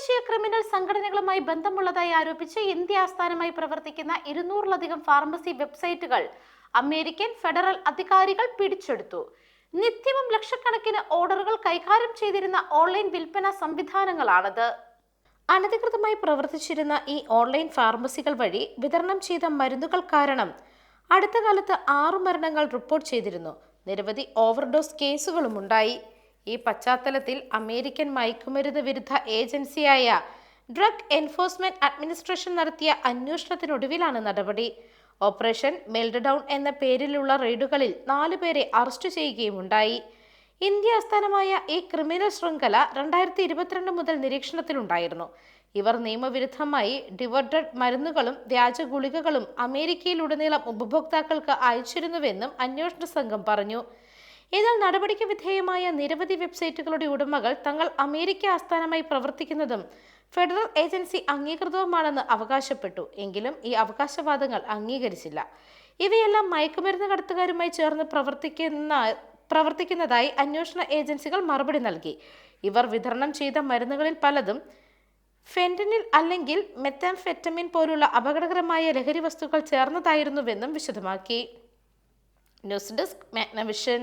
അന്തർദേശീയ ക്രിമിനൽ സംഘടനകളുമായി ബന്ധമുള്ളതായി ആരോപിച്ച് ഇന്ത്യ ആസ്ഥാനമായി പ്രവർത്തിക്കുന്ന ഇരുന്നൂറിലധികം ഫാർമസി വെബ്സൈറ്റുകൾ അമേരിക്കൻ ഫെഡറൽ അധികാരികൾ പിടിച്ചെടുത്തു. നിത്യവും ലക്ഷക്കണക്കിന് ഓർഡറുകൾ കൈകാര്യം ചെയ്തിരുന്ന ഓൺലൈൻ വിൽപ്പന സംവിധാനങ്ങളാണത്. അനധികൃതമായി പ്രവർത്തിച്ചിരുന്ന ഈ ഓൺലൈൻ ഫാർമസികൾ വഴി വിതരണം ചെയ്ത മരുന്നുകൾ കാരണം അടുത്ത കാലത്ത് ആറു മരണങ്ങൾ റിപ്പോർട്ട് ചെയ്തിരുന്നു. നിരവധി ഓവർഡോസ് കേസുകളും ഉണ്ടായി ഈ പശ്ചാത്തലത്തിൽ അമേരിക്കൻ മയക്കുമരുന്ന് വിരുദ്ധ ഏജൻസിയായ ഡ്രഗ് എൻഫോഴ്സ്മെന്റ് അഡ്മിനിസ്ട്രേഷൻ നടത്തിയ അന്വേഷണത്തിനൊടുവിലാണ് നടപടി. ഓപ്പറേഷൻ മെൽഡ് എന്ന പേരിലുള്ള റെയ്ഡുകളിൽ നാലുപേരെ അറസ്റ്റ് ചെയ്യുകയുമുണ്ടായി. ഇന്ത്യ ആസ്ഥാനമായ ഈ ക്രിമിനൽ ശൃംഖല രണ്ടായിരത്തി ഇരുപത്തിരണ്ട് മുതൽ നിരീക്ഷണത്തിലുണ്ടായിരുന്നു. ഇവർ നിയമവിരുദ്ധമായി ഡിവർട്ടഡ് മരുന്നുകളും വ്യാജ ഗുളികകളും അമേരിക്കയിലുടനീളം ഉപഭോക്താക്കൾക്ക് അയച്ചിരുന്നുവെന്നും അന്വേഷണ സംഘം പറഞ്ഞു. എന്നാൽ നടപടിക്ക് വിധേയമായ നിരവധി വെബ്സൈറ്റുകളുടെ ഉടമകൾ തങ്ങൾ അമേരിക്ക ആസ്ഥാനമായി പ്രവർത്തിക്കുന്നതും ഫെഡറൽ ഏജൻസി അംഗീകൃതവുമാണെന്ന് അവകാശപ്പെട്ടു. എങ്കിലും ഈ അവകാശവാദങ്ങൾ അംഗീകരിച്ചില്ല. ഇവയെല്ലാം മയക്കുമരുന്ന് കടത്തുകാരുമായി ചേർന്ന് പ്രവർത്തിക്കുന്ന പ്രവർത്തിക്കുന്നതായി അന്വേഷണ ഏജൻസികൾ മറുപടി നൽകി. ഇവർ വിതരണം ചെയ്ത മരുന്നുകളിൽ പലതും ഫെന്റനിൽ അല്ലെങ്കിൽ മെത്താംഫെറ്റമിൻ പോലുള്ള അപകടകരമായ ലഹരി വസ്തുക്കൾ ചേർന്നതായിരുന്നുവെന്നും വിശദമാക്കി. News desk Magnavision.